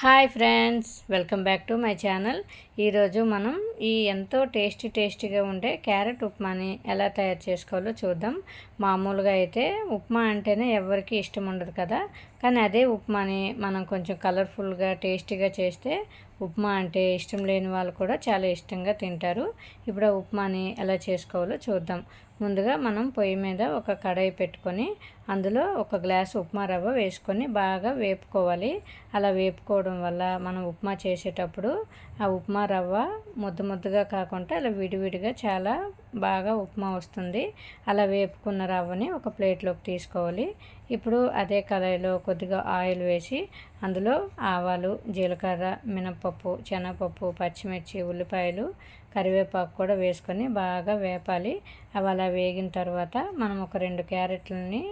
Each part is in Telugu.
Hi friends welcome back to my channel. ఈరోజు మనం ఈ ఎంతో టేస్టీ టేస్టీగా ఉండే క్యారెట్ ఉప్మాని ఎలా తయారు చేసుకోవాలో చూద్దాం. మామూలుగా అయితే ఉప్మా అంటేనే ఎవరికి ఇష్టం ఉండదు కదా. కానీ అదే ఉప్మాని మనం కొంచెం కలర్ఫుల్గా టేస్టీగా చేస్తే ఉప్మా అంటే ఇష్టం లేని వాళ్ళు కూడా చాలా ఇష్టంగా తింటారు. ఇప్పుడు ఆ ఉప్మాని ఎలా చేసుకోవాలో చూద్దాం. ముందుగా మనం పొయ్యి మీద ఒక కడాయి పెట్టుకొని అందులో ఒక గ్లాస్ ఉప్మా రవ్వ వేసుకొని బాగా వేపుకోవాలి. అలా వేపుకోవడం వల్ల మనం ఉప్మా చేసేటప్పుడు ఆ ఉప్మా రవ్వ ముద్ద ముద్దగా కాకుండా అలా విడివిడిగా చాలా బాగా ఉప్మా వస్తుంది. అలా వేపుకున్న రవ్వని ఒక ప్లేట్లోకి తీసుకోవాలి. ఇప్పుడు అదే కళాయిలో కొద్దిగా ఆయిల్ వేసి అందులో ఆవాలు జీలకర్ర మినపప్పు శనగపప్పు పచ్చిమిర్చి ఉల్లిపాయలు కరివేపాకు కూడా వేసుకొని బాగా వేపాలి. అవి అలా వేగిన తర్వాత మనం ఒక రెండు క్యారెట్లని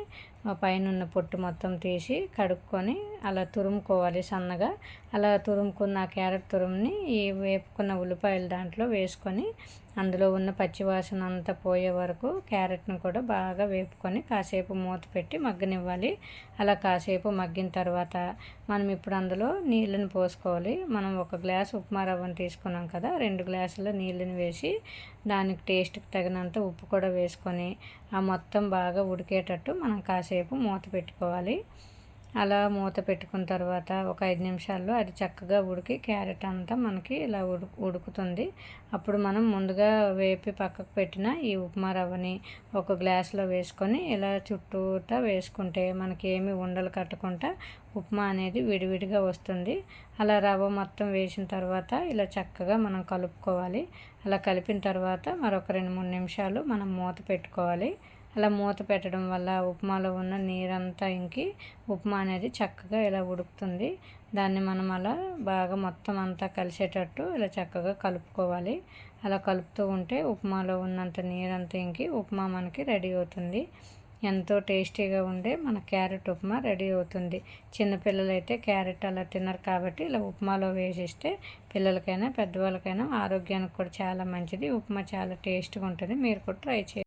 పైన ఉన్న పొట్టు మొత్తం తీసి కడుక్కొని అలా తురుముకోవాలి సన్నగా. అలా తురుముకున్న క్యారెట్ తురుముని ఈ వేపుకున్న ఉల్లిపాయలు దాంట్లో వేసుకొని అందులో ఉన్న పచ్చివాసన అంతా పోయే వరకు క్యారెట్ను కూడా బాగా వేపుకొని కాసేపు మూత పెట్టి మగ్గనివ్వాలి. అలా కాసేపు మగ్గిన తర్వాత మనం ఇప్పుడు అందులో నీళ్ళని పోసుకోవాలి. మనం ఒక గ్లాస్ ఉప్మా రవ్వను తీసుకున్నాం కదా రెండు గ్లాసుల నీళ్ళని వేసి దానికి టేస్ట్కి తగినంత ఉప్పు కూడా వేసుకొని ఆ మొత్తం బాగా ఉడికేటట్టు మనం కాసేపు మూత పెట్టుకోవాలి. అలా మూత పెట్టుకున్న తర్వాత ఒక ఐదు నిమిషాల్లో అది చక్కగా ఉడికి క్యారెట్ అంతా మనకి ఇలా ఉడు ఉడుకుతుంది. అప్పుడు మనం ముందుగా వేపి పక్కకు పెట్టిన ఈ ఉప్మా రవ్వని ఒక గ్లాస్లో వేసుకొని ఇలా చుట్టూతా వేసుకుంటే మనకి ఏమి ఉండలు కట్టకుండా ఉప్మా అనేది విడివిడిగా వస్తుంది. అలా రవ్వ మొత్తం వేసిన తర్వాత ఇలా చక్కగా మనం కలుపుకోవాలి. అలా కలిపిన తర్వాత మరొక రెండు మూడు నిమిషాలు మనం మూత పెట్టుకోవాలి. అలా మూత పెట్టడం వల్ల ఉప్మాలో ఉన్న నీరంతా ఇంకి ఉప్మా అనేది చక్కగా ఇలా ఉడుకుతుంది. దాన్ని మనం అలా బాగా మొత్తం అంతా కలిసేటట్టు ఇలా చక్కగా కలుపుకోవాలి. అలా కలుపుతూ ఉంటే ఉప్మాలో ఉన్నంత నీరంతా ఇంకి ఉప్మా మనకి రెడీ అవుతుంది. ఎంతో టేస్టీగా ఉండే మన క్యారెట్ ఉప్మా రెడీ అవుతుంది. చిన్నపిల్లలైతే క్యారెట్ అలా తిన్నారు కాబట్టి ఇలా ఉప్మాలో వేసిస్తే పిల్లలకైనా పెద్దవాళ్ళకైనా ఆరోగ్యానికి కూడా చాలా మంచిది. ఉప్మా చాలా టేస్ట్గా ఉంటుంది. మీరు కూడా ట్రై చేయండి.